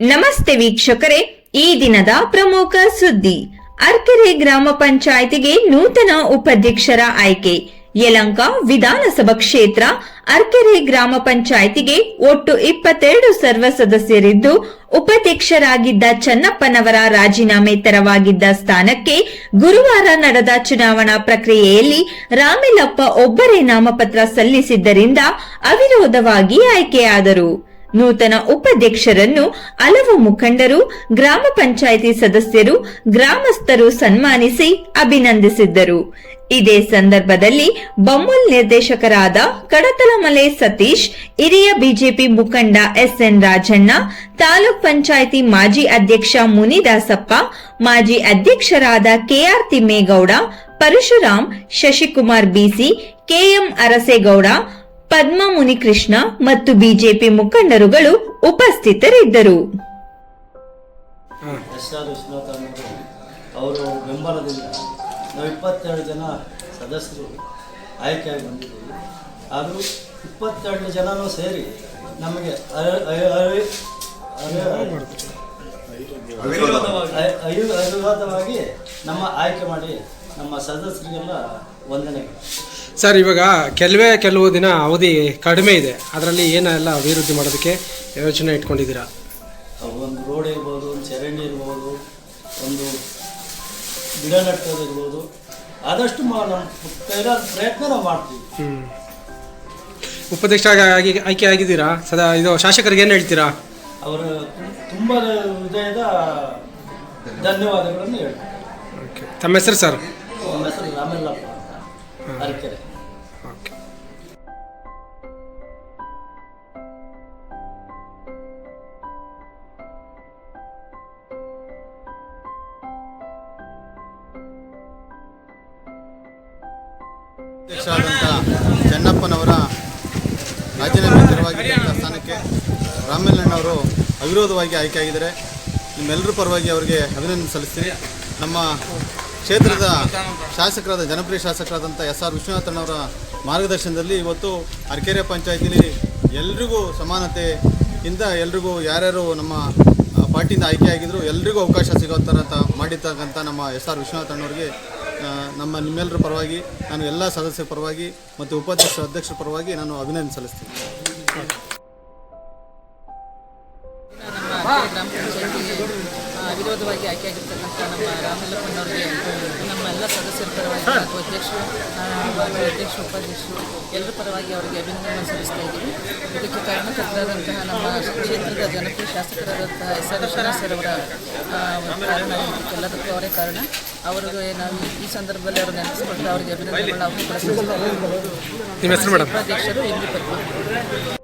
ನಮಸ್ತೆ ವೀಕ್ಷಕರೇ, ಈ ದಿನದ ಪ್ರಮುಖ ಸುದ್ದಿ. ಅರ್ಕೆರೆ ಗ್ರಾಮ ಪಂಚಾಯಿತಿಗೆ ನೂತನ ಉಪಾಧ್ಯಕ್ಷರ ಆಯ್ಕೆ. ಯಲಂಕ ವಿಧಾನಸಭಾ ಕ್ಷೇತ್ರ, ಅರ್ಕೆರೆ ಗ್ರಾಮ ಪಂಚಾಯಿತಿಗೆ ಒಟ್ಟು ಇಪ್ಪತ್ತೆರಡು ಸರ್ವ ಸದಸ್ಯರಿದ್ದು, ಉಪಾಧ್ಯಕ್ಷರಾಗಿದ್ದ ಚನ್ನಪ್ಪನವರ ರಾಜೀನಾಮೆ ತೆರವಾಗಿದ್ದ ಸ್ಥಾನಕ್ಕೆ ಗುರುವಾರ ನಡೆದ ಚುನಾವಣಾ ಪ್ರಕ್ರಿಯೆಯಲ್ಲಿ ರಾಮಿಲಪ್ಪ ಒಬ್ಬರೇ ನಾಮಪತ್ರ ಸಲ್ಲಿಸಿದ್ದರಿಂದ ಅವಿರೋಧವಾಗಿ ಆಯ್ಕೆಯಾದರು. ನೂತನ ಉಪಾಧ್ಯಕ್ಷರನ್ನು ಹಲವು ಮುಖಂಡರು, ಗ್ರಾಮ ಪಂಚಾಯಿತಿ ಸದಸ್ಯರು, ಗ್ರಾಮಸ್ಥರು ಸನ್ಮಾನಿಸಿ ಅಭಿನಂದಿಸಿದ್ದರು. ಇದೇ ಸಂದರ್ಭದಲ್ಲಿ ಬೊಮ್ಮಲ್ ನಿರ್ದೇಶಕರಾದ ಕಡತಲಮಲೆ ಸತೀಶ್, ಹಿರಿಯ ಬಿಜೆಪಿ ಮುಖಂಡ ಎಸ್ಎನ್ ರಾಜಣ್ಣ, ತಾಲೂಕ್ ಪಂಚಾಯಿತಿ ಮಾಜಿ ಅಧ್ಯಕ್ಷ ಮುನಿದಾಸಪ್ಪ, ಮಾಜಿ ಅಧ್ಯಕ್ಷರಾದ KR Thimmegowda, Parashuram, Shashikumar BC KM Arasegowda Padma Munikrishna ಮತ್ತು ಬಿಜೆಪಿ ಮುಖಂಡರುಗಳು ಉಪಸ್ಥಿತರಿದ್ದರು. ಅವರು ಬೆಂಬಲದಿಂದ ನಾವು ಇಪ್ಪತ್ತೆರಡು ಜನ ಸದಸ್ಯರು ಆಯ್ಕೆಯಾಗಿ ಬಂದಿದ್ದೀವಿ. ಆದರೂ ಇಪ್ಪತ್ತೆರಡು ಜನನೂ ಸೇರಿ ನಮಗೆ ಅವಿರೋಧವಾಗಿ ನಮ್ಮ ಆಯ್ಕೆ ಮಾಡಿ ನಮ್ಮ ಸದಸ್ಯರಿಗೆಲ್ಲ ವಂದನೆಗಳು. ಸರ್ ಇವಾಗ ಕೆಲವೇ ಕೆಲವು ದಿನ ಅವಧಿ ಕಡಿಮೆ ಇದೆ. ಅದರಲ್ಲಿ ಏನೆಲ್ಲ ಅಭಿವೃದ್ಧಿ ಮಾಡೋದಕ್ಕೆ ಯೋಚನೆ ಇಟ್ಕೊಂಡಿದ್ದೀರಾ? ಒಂದು ರೋಡ್ ಇರ್ಬೋದು ಒಂದು ಚರಂಡಿ ಇರ್ಬೋದು ಒಂದು ಗಿಡ ನಟ್ಟೋದಿರ್ಬೋದು ಆದಷ್ಟು ಮಾ- ನಮ್ಮ ಕೈಲಾದ ಪ್ರಯತ್ನ ನಾವು ಮಾಡ್ತೀವಿ. ಉಪಾಧ್ಯಕ್ಷ ಆಗಿ ಆಯ್ಕೆ ಆಗಿದ್ದೀರಾ? ಸದಾ ಇದು ಶಾಸಕರಿಗೆ ಏನು ಹೇಳ್ತೀರಾ? ಅವರ ತುಂಬ ಹೃದಯದ ಧನ್ಯವಾದಗಳನ್ನು ಹೇಳ್ತಾರೆ. ತಮ್ಮ ಹೆಸರು ಸರ್? ನಮ್ಮ ಹೆಸರು ರಾಮಲ್ಲಪ್ಪ. ಅರಕೆರೆ ಓಕೆ. ಅಧ್ಯಕ್ಷರಾದಂಥ ಚೆನ್ನಪ್ಪನವರ ರಾಜೀನಾಮೆ ತೆರವಾಗಿದ್ದಂಥ ಸ್ಥಾನಕ್ಕೆ ರಾಮಣ್ಣನವರು ಅವಿರೋಧವಾಗಿ ಆಯ್ಕೆಯಾಗಿದ್ದಾರೆ ನಿಮ್ಮೆಲ್ಲರ ಪರವಾಗಿ ಅವರಿಗೆ ಅಭಿನಂದನೆ ಸಲ್ಲಿಸ್ತೀನಿ. ನಮ್ಮ ಕ್ಷೇತ್ರದ ಶಾಸಕರಾದ, ಜನಪ್ರಿಯ ಶಾಸಕರಾದಂಥ ಎಸ್ ಆರ್ ವಿಶ್ವನಾಥಣ್ಣವರ ಮಾರ್ಗದರ್ಶನದಲ್ಲಿ ಇವತ್ತು ಅರಕೆರೆ ಪಂಚಾಯತಿಲಿ ಎಲ್ರಿಗೂ ಸಮಾನತೆಯಿಂದ ಎಲ್ರಿಗೂ ಯಾರ್ಯಾರು ನಮ್ಮ ಪಾರ್ಟಿಯಿಂದ ಆಯ್ಕೆಯಾಗಿದ್ದರು ಎಲ್ರಿಗೂ ಅವಕಾಶ ಸಿಗೋ ಥರ ಮಾಡಿರ್ತಕ್ಕಂಥ ನಮ್ಮ ಎಸ್ ಆರ್ ವಿಶ್ವನಾಥಣ್ಣವ್ರಿಗೆ ನಮ್ಮ ನಿಮ್ಮೆಲ್ಲರ ಪರವಾಗಿ, ನಾನು ಎಲ್ಲ ಸದಸ್ಯರ ಪರವಾಗಿ ಮತ್ತು ಉಪಾಧ್ಯಕ್ಷ ಅಧ್ಯಕ್ಷರ ಪರವಾಗಿ ನಾನು ಅಭಿನಂದನೆ ಸಲ್ಲಿಸ್ತೀನಿ. ಆಯ್ಕೆಯಾಗಿರ್ತಕ್ಕಂಥ ನಮ್ಮ ರಾಮಲ್ಲಪ್ಪನವರಿಗೆ ನಮ್ಮ ಎಲ್ಲ ಸದಸ್ಯರ ಪರವಾಗಿ ಅಧ್ಯಕ್ಷರು ಆ, ಅಧ್ಯಕ್ಷ ಉಪಾಧ್ಯಕ್ಷರು ಎಲ್ಲರ ಪರವಾಗಿ ಅವರಿಗೆ ಅಭಿನಂದನೆ ಸಲ್ಲಿಸ್ತಾ ಇದ್ದೀವಿ ಇದಕ್ಕೆ ಕಾರಣಕರ್ತರಾದಂತಹ ನಮ್ಮ ಕ್ಷೇತ್ರದ ಜನಪ್ರಿಯ ಶಾಸಕರಾದಂತಹ ಎಸ್ ಆರ್ ವಿಶ್ವನಾಥ್ ಸರ್ ಅವರ ಕಾರಣ ಎಲ್ಲದಕ್ಕೂ ಅವರೇ ಕಾರಣ ಅವರಿಗೆ ನಾವು ಈ- ಸಂದರ್ಭದಲ್ಲಿ ಅವರು ನೆನೆಸ್ಕೊಂಡು ಅವರಿಗೆ ಅಭಿನಂದನೆಗಳನ್ನ ಅವರು ಉಪಾಧ್ಯಕ್ಷರು ಇಲ್ಲಿ